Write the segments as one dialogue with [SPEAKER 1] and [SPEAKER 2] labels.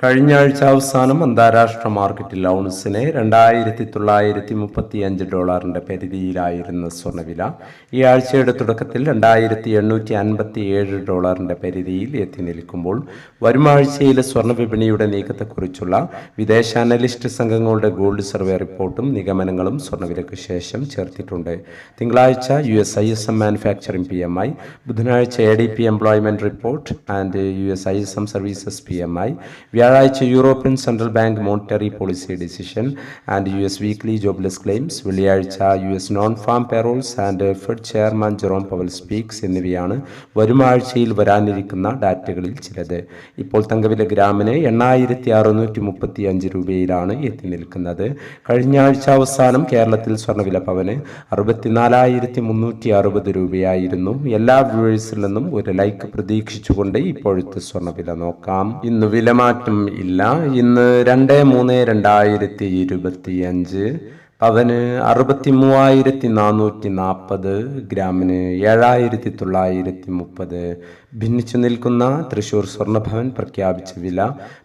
[SPEAKER 1] കഴിഞ്ഞ ആഴ്ച അവസാനം അന്താരാഷ്ട്ര മാർക്കറ്റിൽ ഔൺസിന് രണ്ടായിരത്തി തൊള്ളായിരത്തി മുപ്പത്തി അഞ്ച് ഡോളറിന്റെ പരിധിയിലായിരുന്ന സ്വർണവില ഈ ആഴ്ചയുടെ തുടക്കത്തിൽ രണ്ടായിരത്തി എണ്ണൂറ്റി അൻപത്തി ഏഴ് ഡോളറിന്റെ പരിധിയിൽ എത്തി നിൽക്കുമ്പോൾ വരും ആഴ്ചയിലെ സ്വർണ വിപണിയുടെ നീക്കത്തെക്കുറിച്ചുള്ള വിദേശ അനലിസ്റ്റ് സംഘങ്ങളുടെ ഗോൾഡ് സർവേ റിപ്പോർട്ടും നിഗമനങ്ങളും സ്വർണവിലയ്ക്ക് ശേഷം ചേർത്തിട്ടുണ്ട്. തിങ്കളാഴ്ച U S I S M manufacturing P M I ബുധനാഴ്ച A D P employment report and U S I S M services P M I വ്യാഴാഴ്ച European Central Bank monetary policy decision and U S weekly jobless claims വെള്ളിയാഴ്ച U S non farm payrolls and Fed chairman Jerome Powell speaks എന്നിവയാണ് വരും ആഴ്ചയിൽ വരാനിരിക്കുന്ന ഡാറ്റകളിൽ ചിലത്. ഇപ്പോൾ തങ്കവില ഗ്രാമിന് എണ്ണായിരത്തി അറുന്നൂറ്റി മുപ്പത്തി അഞ്ച് രൂപയിലാണ് എത്തി നിൽക്കുന്നത്. കഴിഞ്ഞ ആഴ്ച അവസാനം കേരളത്തിൽ സ്വർണവില പവന് അറുപത്തിനാലായിരത്തി മുന്നൂറ്റി അറുപത് രൂപയായിരുന്നു. എല്ലാ വ്യൂവേഴ്സിൽ നിന്നും ഒരു ലൈക്ക് പ്രതീക്ഷിച്ചുകൊണ്ട് ഇപ്പോഴത്തെ സ്വർണവില നോക്കാം. ഇന്ന് വിലമാറ്റം ഇല്ല. ഇന്ന് രണ്ട് മൂന്ന് രണ്ടായിരത്തി ഇരുപത്തി അഞ്ച് പവന് അറുപത്തി മൂവായിരത്തി നാനൂറ്റി നാൽപ്പത് ഗ്രാമിന് ഏഴായിരത്തി തൊള്ളായിരത്തി മുപ്പത് ഭിന്നിച്ചു നിൽക്കുന്ന തൃശൂർ സ്വർണഭവൻ പ്രഖ്യാപിച്ച വില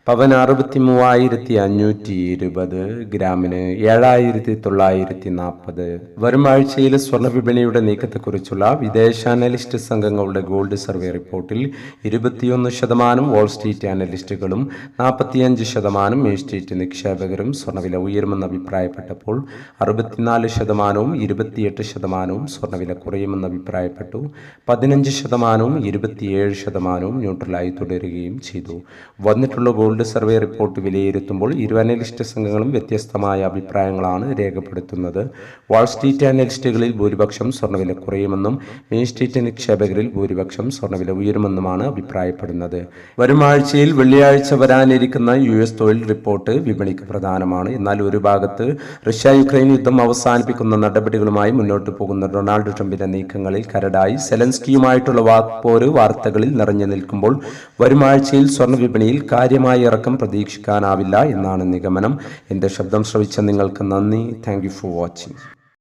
[SPEAKER 1] പവന് അറുപത്തി മൂവായിരത്തി അഞ്ഞൂറ്റി ഇരുപത് ഗ്രാമിന് ഏഴായിരത്തി തൊള്ളായിരത്തി നാൽപ്പത് വരും ആഴ്ചയിലെ സ്വർണ വിപണിയുടെ നീക്കത്തെക്കുറിച്ചുള്ള വിദേശ അനലിസ്റ്റ് സംഘങ്ങളുടെ ഗോൾഡ് സർവേ റിപ്പോർട്ടിൽ ഇരുപത്തിയൊന്ന് ശതമാനം വോൾ സ്ട്രീറ്റ് അനലിസ്റ്റുകളും നാൽപ്പത്തിയഞ്ച് ശതമാനം മെയിൻ സ്ട്രീറ്റ് നിക്ഷേപകരും സ്വർണവില ഉയരുമെന്ന് അഭിപ്രായപ്പെട്ടപ്പോൾ അറുപത്തിനാല് ശതമാനവും ഇരുപത്തിയെട്ട് ശതമാനവും സ്വർണവില കുറയുമെന്ന് അഭിപ്രായപ്പെട്ടു. പതിനഞ്ച് ശതമാനവും ഇരുപത്തിയേഴ് ശതമാനവും ന്യൂട്രലായി തുടരുകയും ചെയ്തു. വന്നിട്ടുള്ള ഗോൾഡ് സർവേ റിപ്പോർട്ട് വിലയിരുത്തുമ്പോൾ ഇരു അനലിസ്റ്റ് സംഘങ്ങളും വ്യത്യസ്തമായ അഭിപ്രായങ്ങളാണ് രേഖപ്പെടുത്തുന്നത്. വാൾ സ്ട്രീറ്റ് അനലിസ്റ്റുകളിൽ ഭൂരിപക്ഷം സ്വർണവില കുറയുമെന്നും മെയിൻ സ്ട്രീറ്റ് നിക്ഷേപകരിൽ ഭൂരിപക്ഷം സ്വർണവില ഉയരുമെന്നുമാണ് അഭിപ്രായപ്പെടുന്നത്. വരും ആഴ്ചയിൽ വെള്ളിയാഴ്ച വരാനിരിക്കുന്ന യു എസ് തൊഴിൽ റിപ്പോർട്ട് വിപണിക്ക് പ്രധാനമാണ്. എന്നാൽ ഒരു ഭാഗത്ത് റഷ്യ യുക്രൈൻ യുദ്ധം അവസാനിപ്പിക്കുന്ന നടപടികളുമായി മുന്നോട്ട് പോകുന്ന ഡൊണാൾഡ് ട്രംപിന്റെ നീക്കങ്ങളിൽ കരടായി സെലൻസ്കിയുമായിട്ടുള്ള വാക്പോര് വാർത്തകളിൽ നിറഞ്ഞു നിൽക്കുമ്പോൾ വരും ആഴ്ചയിൽ സ്വർണ വിപണിയിൽ കാര്യമായ ഇറക്കം പ്രതീക്ഷിക്കാനാവില്ല എന്നാണ് നിഗമനം. എന്റെ ശബ്ദം ശ്രവിച്ച നിങ്ങൾക്ക് നന്ദി. Thank for watching.